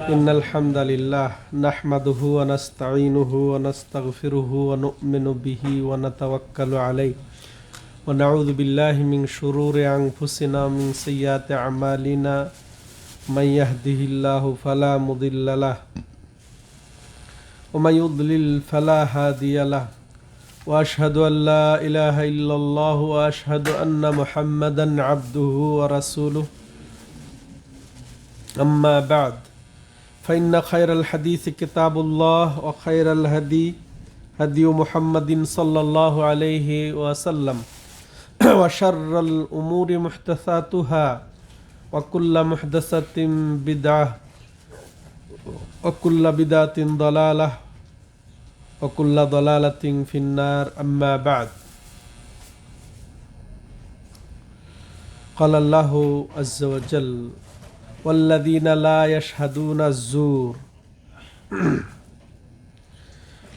إن الحمد لله نحمده ونستعينه ونستغفره ونؤمن به ونتوكل عليه ونعوذ بالله من شرور أنفسنا من سيئات أعمالنا من يهده الله فلا مضل له ومن يضلل فلا هادي له واشهد ان لا اله الا الله واشهد ان محمدا عبده ورسوله اما بعد فإن خير الحديث كتاب الله وخير الهدي هدي محمد صلى الله عليه وسلم. وشر الأمور محدثاتها وكل محدثة بدعة وكل بدعة ضلالة وكل ضلالة في النار. أما بعد. قال الله عز وجل والذين لا يشهدون الزور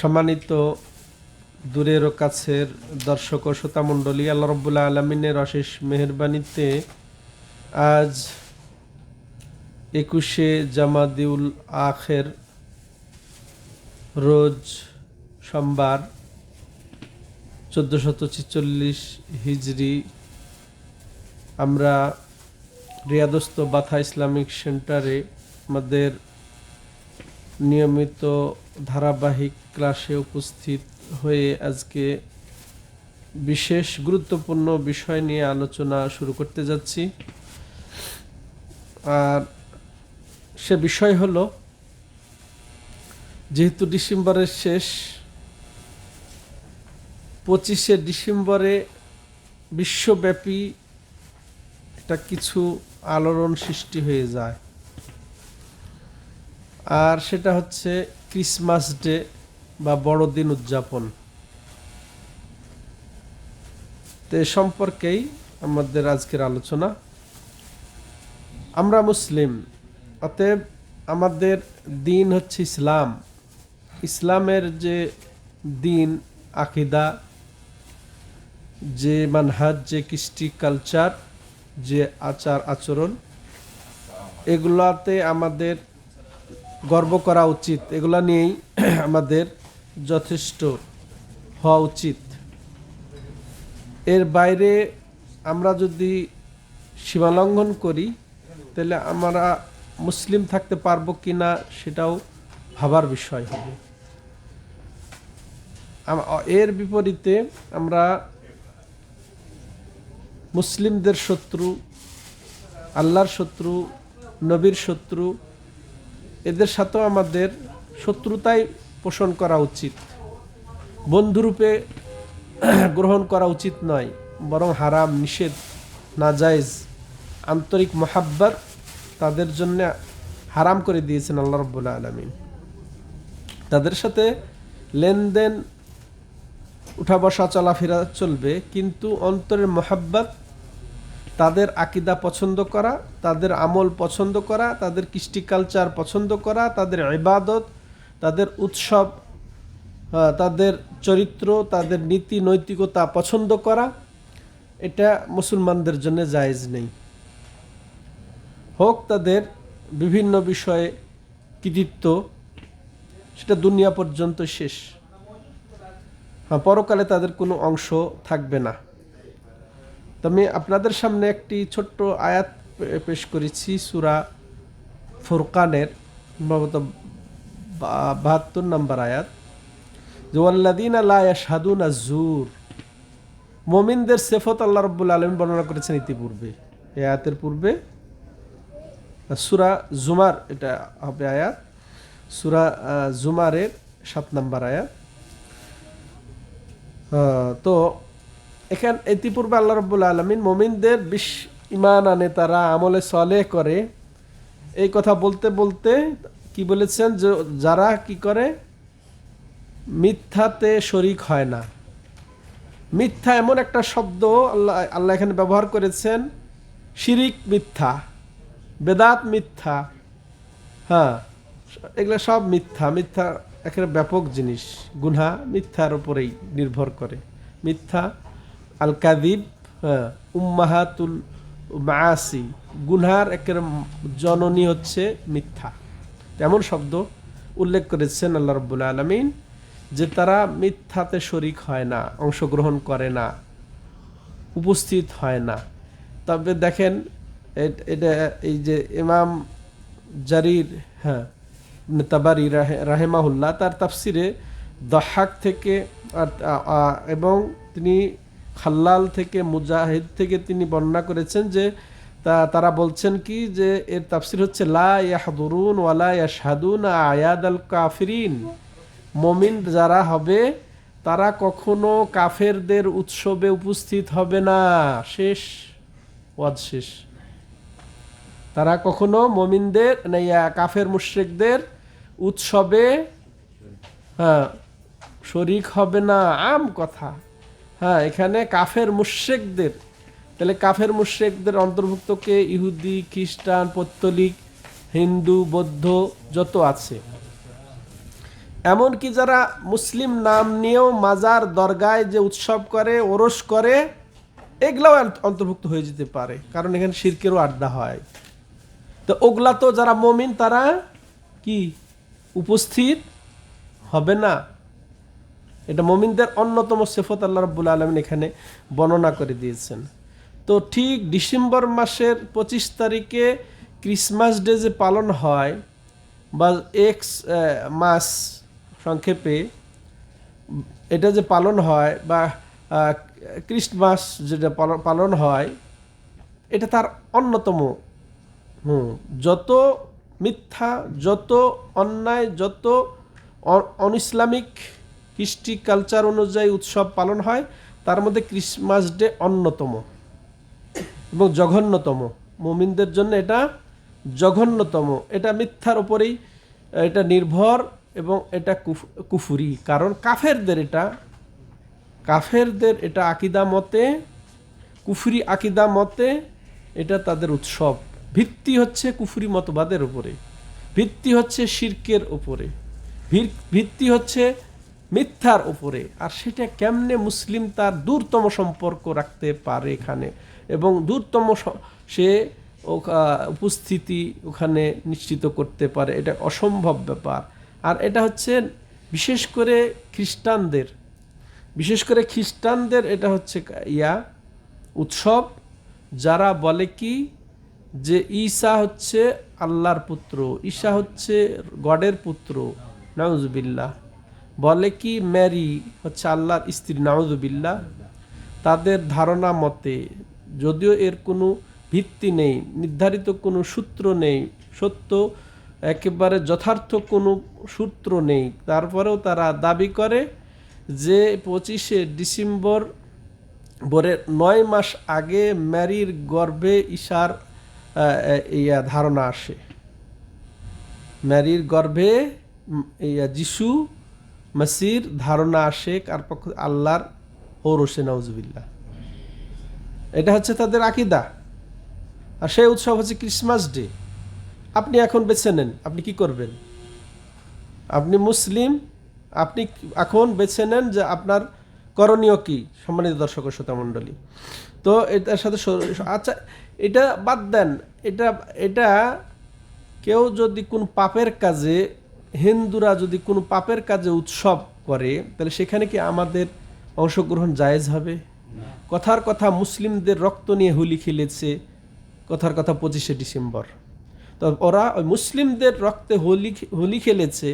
সম্মানিত দূরের ও কাছের দর্শক ও শ্রোতা মণ্ডলী আল্লাহ রব্বুল্লাহ আলমিনের অশেষ মেহরবানিতে আজ একুশে জামাদিউল আখের রোজ সোমবার চোদ্দোশত ছেচল্লিশ হিজড়ি আমরা রিয়াদস্ত বাথা ইসলামিক সেন্টারে আমাদের নিয়মিত ধারাবাহিক ক্লাসে উপস্থিত হয়ে আজকে বিশেষ গুরুত্বপূর্ণ বিষয় নিয়ে আলোচনা শুরু করতে যাচ্ছি। আর সে বিষয় হলো, যেহেতু ডিসেম্বরের শেষ, পঁচিশে ডিসেম্বরে বিশ্বব্যাপী একটা কিছু আলোড়ন সৃষ্টি হয়ে যায়। আর সেটা হচ্ছে ক্রিসমাস ডে বা বড়দিন উদযাপন। তো সম্পর্কেই আমাদের আজকের আলোচনা। আমরা মুসলিম, অতএব আমাদের দিন হচ্ছে ইসলাম। ইসলামের যে দিন, আকিদা, যে মানহাজ, যে কৃষ্টি কালচার যে আচার আচরণ, এগুলাতে আমাদের গর্ব করা উচিত। এগুলা নিয়েই আমাদের যথেষ্ট হওয়া উচিত। এর বাইরে আমরা যদি সীমালঙ্ঘন করি, তাহলে আমরা মুসলিম থাকতে পারব কি না সেটাও ভাবার বিষয় হবে। এর বিপরীতে আমরা মুসলিমদের শত্রু, আল্লাহর শত্রু, নবীর শত্রু, এদের সাথেও আমাদের শত্রুতাই পোষণ করা উচিত। বন্ধুরূপে গ্রহণ করা উচিত নয়, বরং হারাম, নিষেধ নাজাইজ আন্তরিক মহাব্বার তাদের জন্য হারাম করে দিয়েছেন আল্লাহ রব্বুল্লা আলমিন। তাদের সাথে লেনদেন উঠা বসা চলাফেরা চলবে, কিন্তু অন্তরের মহাব্বাত তাদের আকিদা পছন্দ করা, তাদের আমল পছন্দ করা, তাদের কৃষ্টি কালচার পছন্দ করা, তাদের ইবাদত, তাদের উৎসব তাদের চরিত্র, তাদের নীতি, নৈতিকতা পছন্দ করা, এটা মুসলমানদের জন্য জায়েজ নেই। হোক তাদের বিভিন্ন বিষয়ে কৃতিত্ব, সেটা দুনিয়া পর্যন্ত শেষ। হ্যাঁ পরকালে তাদের কোনো অংশ থাকবে না। তো আমি আপনাদের সামনে একটি ছোট্ট আয়াত পেশ করেছি, সুরা ফুরকানের সম্ভবত বাহাত্তর নম্বর আয়াত। যে ওয়াল্লাদিন আল্লাহ সাদুন আজুর মমিনদের সেফত আল্লাহ রব্বুল আলম বর্ণনা করেছেন ইতিপূর্বে। এই আয়াতের পূর্বে সুরা জুমার, এটা হবে আয়াত। সুরা জুমারের সাত নম্বর আয়াত। তো এখান ইতিপূর্বে আল্লাহ রব্বুল আলমিন মোমিনদের বিশ ইমান আনে, তারা আমলে সলে করে। এই কথা বলতে বলতে কি বলেছেন? যে যারা কি করে? মিথ্যাতে শরিক হয় না। মিথ্যা এমন একটা শব্দ আল্লাহ আল্লাহ এখানে ব্যবহার করেছেন। শিরিক মিথ্যা, বেদাত মিথ্যা হ্যাঁ এগুলো সব মিথ্যা। মিথ্যা একেবারে ব্যাপক জিনিস। গুনহা মিথ্যার উপরেই নির্ভর করে। মিথ্যা আল কাদিব হ্যাঁ উম্মাহাতুল মাসি গুনহার একের জননী হচ্ছে মিথ্যা। এমন শব্দ উল্লেখ করেছেন আল্লাহ রব্বুল আলমিন যে তারা মিথ্যাতে শরিক হয় না, অংশগ্রহণ করে না, উপস্থিত হয় না। তবে দেখেন, এটা এই যে ইমাম জারির হ্যাঁ তাবারি রাহে, রাহেমাহুল্লাহ, তার তাফসিরে দহাক থেকে এবং তিনি খাল্লাল থেকে মুজাহিদ থেকে তিনি বর্ণনা করেছেন যে তা তারা বলছেন কি যে এর তাফসির হচ্ছে লা ইয়াহদুরুন ওয়ালা ইয়াশহাদুন আয়াদ আল কাফিরিন। মমিন যারা হবে তারা কখনো কাফেরদের উৎসবে উপস্থিত হবে না। শেষ ওয়াজ শেষ। তারা কখনো মমিনদের না ইয়া, কাফের মুশ্রিকদের উৎসবে হ্যাঁ শরিক হবে না। আম কথা। হ্যাঁ এখানে কাফের মুশ্রিকদের, তাহলে কাফের মুশ্রিকদের অন্তর্ভুক্তকে ইহুদি, খ্রিস্টান, পত্তলিক, হিন্দু, বৌদ্ধ, যত আছে। এমনকি যারা মুসলিম নাম নিয়েও মাজার দরগায় যে উৎসব করে, ওরস করে, এগুলাও অন্তর্ভুক্ত হয়ে যেতে পারে, কারণ এখানে শিরকেরও আড্ডা হয়। তো ওগুলা তো যারা মমিন, তারা কি? উপস্থিত হবে না? এটা মমিনদের অন্যতম সেফত আল্লাহ রব্বুল আলমিন এখানে বর্ণনা করে দিয়েছেন। তো ঠিক ডিসেম্বর মাসের পঁচিশ তারিখে ক্রিসমাস ডে যে পালন হয় বা এক্স মাস সংক্ষেপে এটা যে পালন হয় বা ক্রিস্টমাস যেটা পালন- হয়, এটা তার অন্যতম। হুম, যত মিথ্যা, যত অন্যায়, যত অ- অনইসলামিক কৃষ্টি কালচার অনুযায়ী উৎসব পালন হয়। তার মধ্যে ক্রিসমাস ডে অন্যতম এবং জঘন্যতম। মুমিনদের জন্য এটা জঘন্যতম। এটা মিথ্যার উপরেই, এটা নির্ভর এবং এটা কুফ- কুফুরি। কারণ কাফেরদের এটা কাফেরদের এটা আকিদা মতে, কুফুরি আকিদা মতে এটা তাদের উৎসব। ভিত্তি হচ্ছে কুফুরি মতবাদের উপরে। ভিত্তি হচ্ছে শির্কের উপরে। ভিত্তি হচ্ছে মিথ্যার উপরে। আর সেটা কেমনে মুসলিম তার দূরতম সম্পর্ক রাখতে পারে এখানে? এবং দূরতম স- উপস্থিতি ওখানে নিশ্চিত করতে পারে। এটা অসম্ভব ব্যাপার। আর এটা হচ্ছে বিশেষ করে খ্রিস্টানদের। বিশেষ করে খ্রিস্টানদের এটা হচ্ছে ইয়া, উৎসব। যারা বলে কি যে ঈসা হচ্ছে আল্লাহর পুত্র ঈশা হচ্ছে গডের পুত্র। নাউজুবিল্লাহ। বলে কি ম্যারি হচ্ছে আল্লাহর স্ত্রী নাউজুবিল্লাহ তাদের ধারণা মতে, যদিও এর কোনো ভিত্তি নেই, নির্ধারিত কোনো সূত্র নেই, সত্য একেবারে যথার্থ কোনো সূত্র নেই, তারপরেও তারা দাবি করে যে পঁচিশে ডিসেম্বর বরের নয় মাস আগে ম্যারির গর্ভে ঈশার ইয়া ধারণা আসে। ম্যারির গর্ভে ইয়া যিশু মাসির ধারণা আসে কার পক্ষ আল্লাহর হৌরসে নওজবিল্লা এটা হচ্ছে তাদের আকিদা। আর সেই উৎসব হচ্ছে ক্রিসমাস ডে আপনি এখন বেছে নেন, আপনি কি করবেন? আপনি মুসলিম, আপনি এখন বেছে নেন যে আপনার করণীয় কি? সম্মানিত দর্শক ও শ্রোতা মণ্ডলী। তো এটার সাথে আচ্ছা এটা বাদ দেন। এটা এটা কেউ যদি কোন পাপের কাজে হিন্দুরা যদি কোনো পাপের কাজে উৎসব করে, তাহলে সেখানে কি আমাদের অংশগ্রহণ জায়েজ হবে? কথার কথা মুসলিমদের রক্ত নিয়ে হোলি খেলেছে, কথার কথা পঁচিশে ডিসেম্বর। তো ওরা ওই মুসলিমদের রক্তে হোলি হোলি খেলেছে,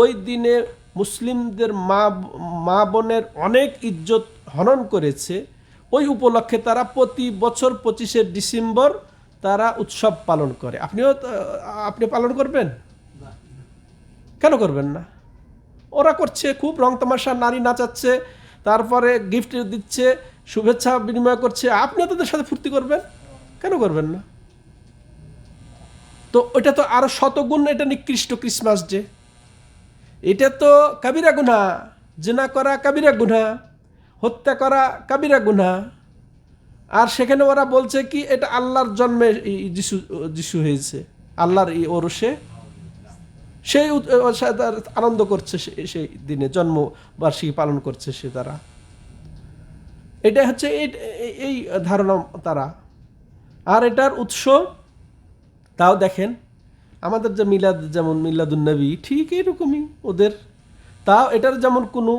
ওই দিনে মুসলিমদের মা মা বোনের অনেক ইজ্জত হনন করেছে, ওই উপলক্ষে তারা প্রতি বছর পঁচিশে ডিসেম্বর তারা উৎসব পালন করে। আপনিও আপনি পালন করবেন? কেন করবেন না? ওরা করছে, খুব রং তামাশা, নারী নাচাচ্ছে, তারপরে গিফট দিচ্ছে, শুভেচ্ছা বিনিময় করছে। আপনিও তাদের সাথে ফুর্তি করবেন? কেন করবেন না? তো ওইটা তো আরও শতগুণ এটা নিকৃষ্ট ক্রিসমাস ডে এটা তো কাবিরা গুনা, জেনা করা কাবিরা গুনা, হত্যা করা কাবিরা গুনা। আর সেখানে ওরা বলছে কি, এটা আল্লাহর জন্মে যিশু যিশু হয়েছে, আল্লাহর এই ওরসে সেই তার আনন্দ করছে সেই দিনে, জন্মবার্ষিকী পালন করছে সে তারা। এটা হচ্ছে এই ধারণা তারা। আর এটার উৎস, তাও দেখেন, আমাদের যে মিলাদ, যেমন মিলাদুন্নবী ঠিক এরকমই ওদের। তাও এটার যেমন কোনো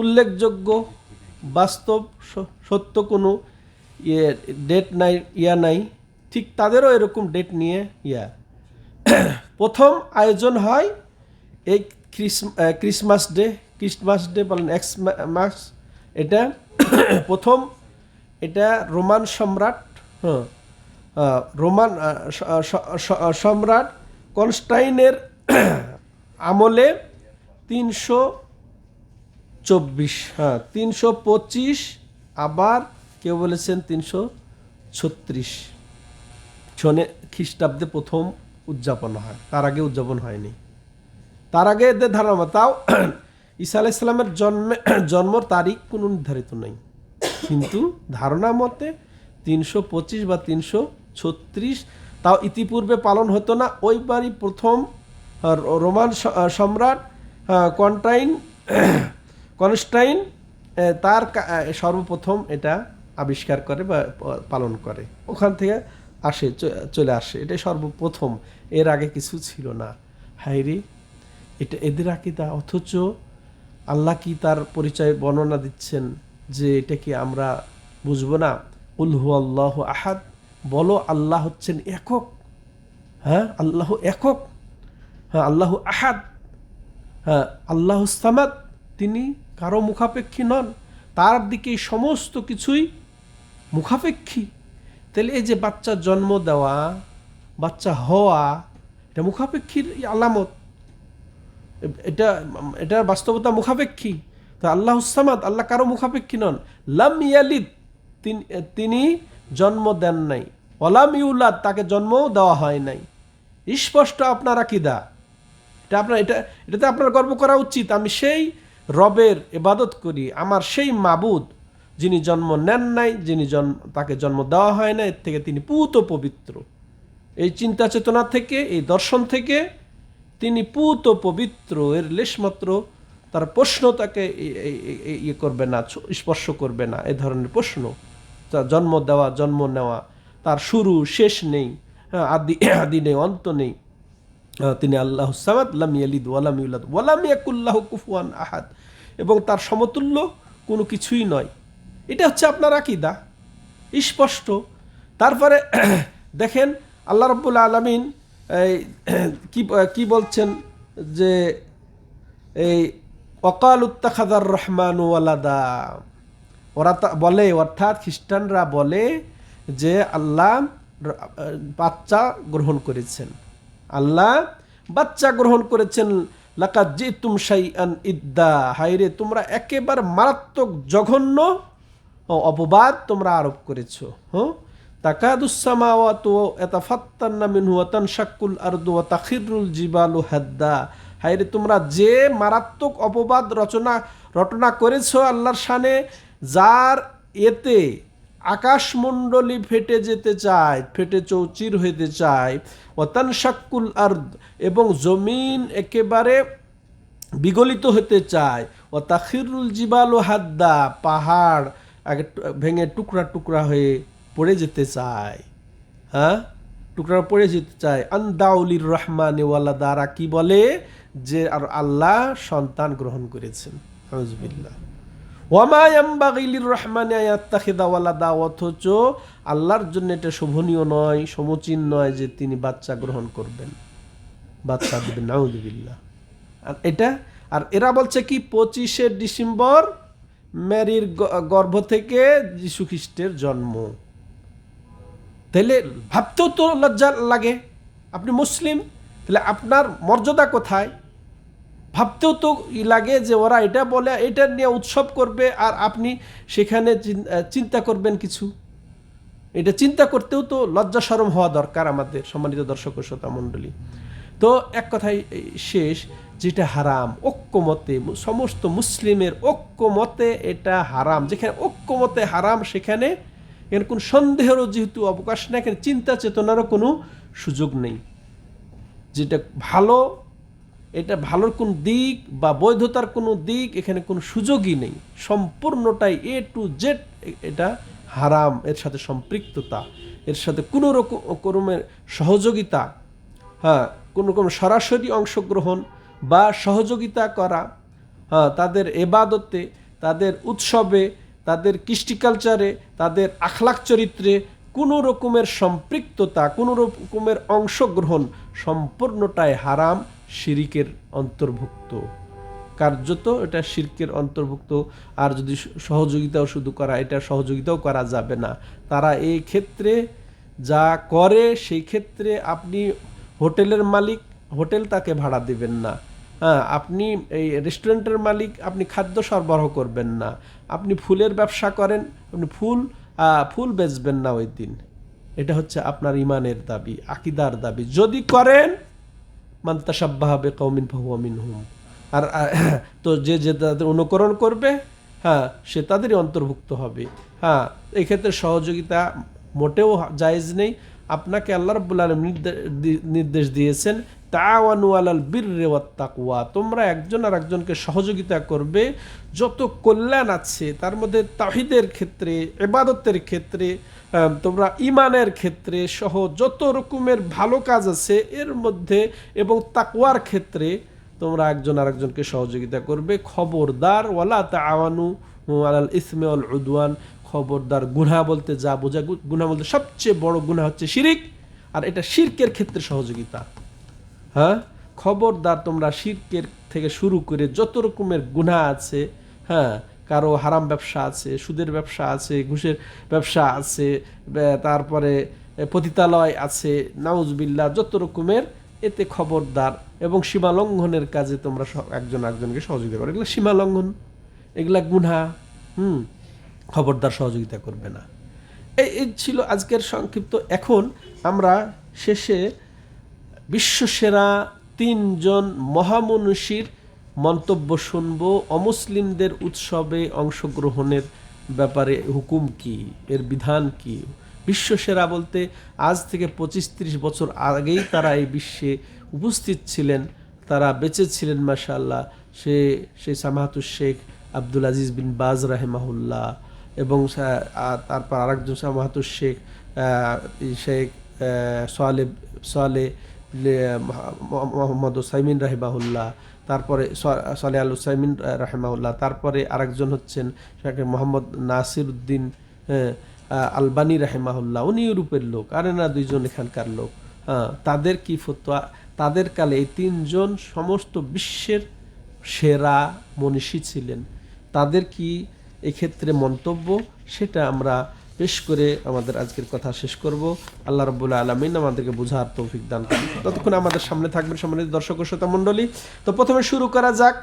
উল্লেখযোগ্য, বাস্তব সত্য কোনো ইয়ে ডেট নাই, ইয়া নাই, ঠিক তাদেরও এরকম ডেট নিয়ে, ইয়া। প্রথম আয়োজন হয় এই Chris- Christmas day Christmas day বলেন, এক্স মাস, এটা প্রথম এটা রোমান সম্রাট হ্যাঁ রোমান সম্রাট কনস্টাইনের আমলে তিনশো চব্বিশ হ্যাঁ তিনশো পঁচিশ আবার কেউ বলেছেন তিনশো ছত্রিশ সনে খ্রিস্টাব্দে প্রথম উদযাপন হয়। তার আগে উদযাপন হয়নি। তার আগে এদের ধারণা তাও ঈসা আলাহ ইসলামের জন্মে, জন্মর তারিখ কোনো নির্ধারিত নেই। কিন্তু ধারণা মতে তিনশো পঁচিশ বা তিনশো ছত্রিশ তাও ইতিপূর্বে পালন হতো না। ওই ওইবারই প্রথম রোমান সম্রাট কন্টাইন কনস্টাইন তার সর্বপ্রথম এটা আবিষ্কার করে বা পালন করে। ওখান থেকে আসে চলে আসে। এটাই সর্বপ্রথম। এর আগে কিছু ছিল না। হাইরি এটা এদের আকিদা। অথচ আল্লাহ কি তার পরিচয় বর্ণনা দিচ্ছেন যে এটা কি আমরা বুঝব না? উলহু আল্লাহ আহাদ, বলো আল্লাহ হচ্ছেন একক। হ্যাঁ আল্লাহ একক। হ্যাঁ আল্লাহ আহাদ। হ্যাঁ আল্লাহ সামাদ, তিনি কারও মুখাপেক্ষী নন। তার দিকে সমস্ত কিছুই মুখাপেক্ষী। তাহলে এই যে বাচ্চা জন্ম দেওয়া বাচ্চা হওয়া, এটা মুখাপেক্ষীর আলামত। এটা, এটার বাস্তবতা মুখাপেক্ষী। তো আল্লাহ সামাদ, আল্লাহ কারও মুখাপেক্ষী নন। লাম ইয়ালিদ, তিন- তিনি জন্ম দেন নাই। অলাম ইউলাদ, তাকে জন্মও দেওয়া হয় নাই। স্পষ্ট আপনার আকিদা। এটা আপনার, এটা, এটাতে আপনার গর্ব করা উচিত। আমি সেই রবের এবাদত করি। আমার সেই মাবুদ, যিনি জন্ম নেন নাই, যিনি জন্ম তাকে জন্ম দেওয়া হয় না এর থেকে তিনি পুত পবিত্র। এই চিন্তা চেতনা থেকে এই দর্শন থেকে তিনি পুত পবিত্র এর লেশমাত্র তার প্রশ্ন তাকে ইয়ে করবে না স্পর্শ করবে না এ ধরনের প্রশ্ন। তা জন্ম দেওয়া জন্ম নেওয়া তার শুরু শেষ নেই হ্যাঁ, আদি আদি নেই অন্ত নেই। তিনি আল্লাহ সামাদ লাম ইয়ালিদ ওয়ালাম ইউলাদ ওয়ালাম কুফুয়ান আহাদ। এবং তার সমতুল্য কোনো কিছুই নয়। এটা হচ্ছে আপনার আকিদা। স্পষ্ট। তারপরে দেখেন আল্লাহ রব্বুল আলমিন এই কি কি বলছেন যে এই অকাল উত্তাখাদার রহমান ওয়ালাদা। ওরা বলে, অর্থাৎ খ্রিস্টানরা বলে যে আল্লাহ বাচ্চা গ্রহণ করেছেন। আল্লাহ বাচ্চা গ্রহণ করেছেন। লাকাত যে তুম আন ইদ্দা। হাইরে তোমরা একেবারে মারাত্মক জঘন্য অপবাদ তোমরা আরোপ করেছ। হ্যাঁ? তাকাদুসামাওয়াত এতাফাত্তান্না মিনহু ওয়া তানশাক্কুল আরদু ওয়া তাখিরুল জিবালু হাদ্দা। হায়রে, তোমরা যে মারাত্মক অপবাদ রচনা, রটনা করেছ আল্লাহর শানে, যার এতে আকাশমণ্ডলী ফেটে যেতে চায়, ফেটে চৌচির হইতে চায় ওয়াতান শাক্কুল আর্দ, এবং জমিন একেবারে বিগলিত হতে চায় ও তাখিরুল জিবাল হাদ্দা, পাহাড় আগে ভেঙে টুকরা টুকরা হয়ে পড়ে যেতে চায়। হ্যাঁ? টুকরা পড়ে যেতে চায়। আন্দাউলির রহমান ওয়ালা দ্বারা কি বলে? যে আর আল্লাহ সন্তান গ্রহণ করেছেন। হাউজবিল্লাহ ওয়ামায়াম্বাগিলির রহমানে আয়াত্তাখিদা ওয়ালাদা অথচ আল্লাহর জন্য এটা শোভনীয় নয়, সমচীন নয় যে তিনি বাচ্চা গ্রহণ করবেন। বাচ্চা দেবেন নাউদুবিল্লাহ আর এটা, আর এরা বলছে কি, পঁচিশে ডিসেম্বর, ম্যারির গর্ভ থেকে যীশু খ্রিস্টের জন্ম। তাহলে ভাবতেও তো লজ্জা লাগে। আপনি মুসলিম, তাহলে আপনার মর্যাদা কোথায়? ভাবতেও তো লাগে যে ওরা এটা বলে, এটা নিয়ে উৎসব করবে আর আপনি সেখানে চিন- চিন্তা করবেন কিছু। এটা চিন্তা করতেও তো লজ্জা সরম হওয়া দরকার আমাদের সম্মানিত দর্শক শ্রোতা মণ্ডলী। তো এক কথাই শেষ, যেটা হারাম, ঐক্যমতে সমস্ত মুসলিমের ঐক্যমতে এটা হারাম। যেখানে ঐক্যমতে হারাম, সেখানে এখানে কোনো সন্দেহেরও যেহেতু অবকাশ নেই, এখানে চিন্তা চেতনারও কোনো সুযোগ নেই। যেটা ভালো, এটা ভালোর কোন দিক বা বৈধতার কোনো দিক এখানে কোনো সুযোগই নেই। সম্পূর্ণটাই এ টু জেড এটা হারাম, এর সাথে সম্পৃক্ততা, এর সাথে কোনো রকম রকমের সহযোগিতা হ্যাঁ কোনো রকম সরাসরি অংশগ্রহণ বা সহযোগিতা করা হ্যাঁ তাদের এবাদতে, তাদের উৎসবে তাদের কৃষ্টি কালচারে, তাদের আখলাক চরিত্রে কোনো রকমের সম্পৃক্ততা, কোনো রকমের অংশগ্রহণ সম্পূর্ণটাই হারাম, শিরিকের অন্তর্ভুক্ত। কার্যত এটা শির্কের অন্তর্ভুক্ত। আর যদি সহযোগিতাও শুধু করা, এটা সহযোগিতাও করা যাবে না। তারা এই ক্ষেত্রে যা করে, সেই ক্ষেত্রে আপনি হোটেলের মালিক, হোটেল তাকে ভাড়া দিবেন না। হ্যাঁ আপনি এই রেস্টুরেন্টের মালিক, আপনি খাদ্য সরবরাহ করবেন না। আপনি ফুলের ব্যবসা করেন, আপনি ফুল ফুল বেচবেন না ওই দিন। এটা হচ্ছে আপনার ইমানের দাবি, আকিদার দাবি। যদি করেন, মান তাসাব্বাহাবে কৌমিন ফাহুয়া মিনহুম। আর তো যে যে তাদের অনুকরণ করবে হ্যাঁ সে তাদেরই অন্তর্ভুক্ত হবে। হ্যাঁ এই ক্ষেত্রে সহযোগিতা মোটেও জায়েজ নেই। আপনাকে আল্লাহ রাব্বুল দি- নির্দেশ দিয়েছেন তাওয়ানু আলাল বিররি তাকওয়া। তোমরা একজন আর একজনকে সহযোগিতা করবে। যত কল্যাণ আছে, তার মধ্যে তাহিদের ক্ষেত্রে এবাদতের ক্ষেত্রে তোমরা ইমানের ক্ষেত্রে সহ যত রকমের ভালো কাজ আছে, এর মধ্যে এবং তাকওয়ার ক্ষেত্রে তোমরা একজন আরেকজনকে সহযোগিতা করবে। খবরদার, ওয়ালা তাআওয়ানু আলাল ইসমে ওয়াল উদওয়ান। খবরদার গুনাহ বলতে যা বোঝা গুনা বলতে সবচেয়ে বড় গুনা হচ্ছে শিরিক। আর এটা শিরকের ক্ষেত্রে সহযোগিতা। হ্যাঁ? খবরদার তোমরা শিরকের থেকে শুরু করে যত রকমের গুনাহ আছে হ্যাঁ কারও হারাম ব্যবসা আছে, সুদের ব্যবসা আছে, ঘুষের ব্যবসা আছে তারপরে পতিতালয় আছে নাউজবিল্লা যত রকমের, এতে খবরদার এবং সীমা লঙ্ঘনের কাজে তোমরা একজন একজনকে সহযোগিতা করো। এগুলো সীমা লঙ্ঘন, এগুলা গুনাহ, হুম, খবরদার সহযোগিতা করবে না। এই ছিল আজকের সংক্ষিপ্ত। এখন আমরা শেষে বিশ্বসেরা তিনজন মহামনীষীর মন্তব্য শুনব, অমুসলিমদের উৎসবে অংশগ্রহণের ব্যাপারে হুকুম কি, এর বিধান কি? বিশ্বসেরা বলতে আজ থেকে পঁচিশ ত্রিশ বছর আগেই তারা এই বিশ্বে উপস্থিত ছিলেন, তারা বেঁচে ছিলেন মাশাল্লাহ সে সেই সামাহাতুর শেখ আব্দুল আজিজ বিন বাজ রাহেমাহুল্লাহ এবং তারপর আরেকজন সামাহাতুর শেখ শেখ সোয়ালে সোয়ালে মোহাম্মদ ওসাইমিন রাহিমাহুল্লাহ, তারপরে সালে আল ওসাইমিন রাহেমাউল্লাহ তারপরে আরেকজন হচ্ছেন শেখ মোহাম্মদ নাসির উদ্দিন আলবানি রাহেমাহুল্লাহ। উনি ইউরোপের লোক, আরে না দুইজন এখানকার লোক। তাদের কি ফতোয়া? তাদের কালে এই তিনজন সমস্ত বিশ্বের সেরা মনীষী ছিলেন। তাদের কি এক্ষেত্রে মন্তব্য? সেটা আমরা পেশ করে আমাদের আজকের কথা শেষ করব। আল্লাহ রবুল্লা আলমিন আমাদেরকে বোঝার তৌফিক দান ততক্ষণ আমাদের সামনে থাকবেন সম্মানিত দর্শক ও শ্রোতা মন্ডলী তো প্রথমে শুরু করা যাক।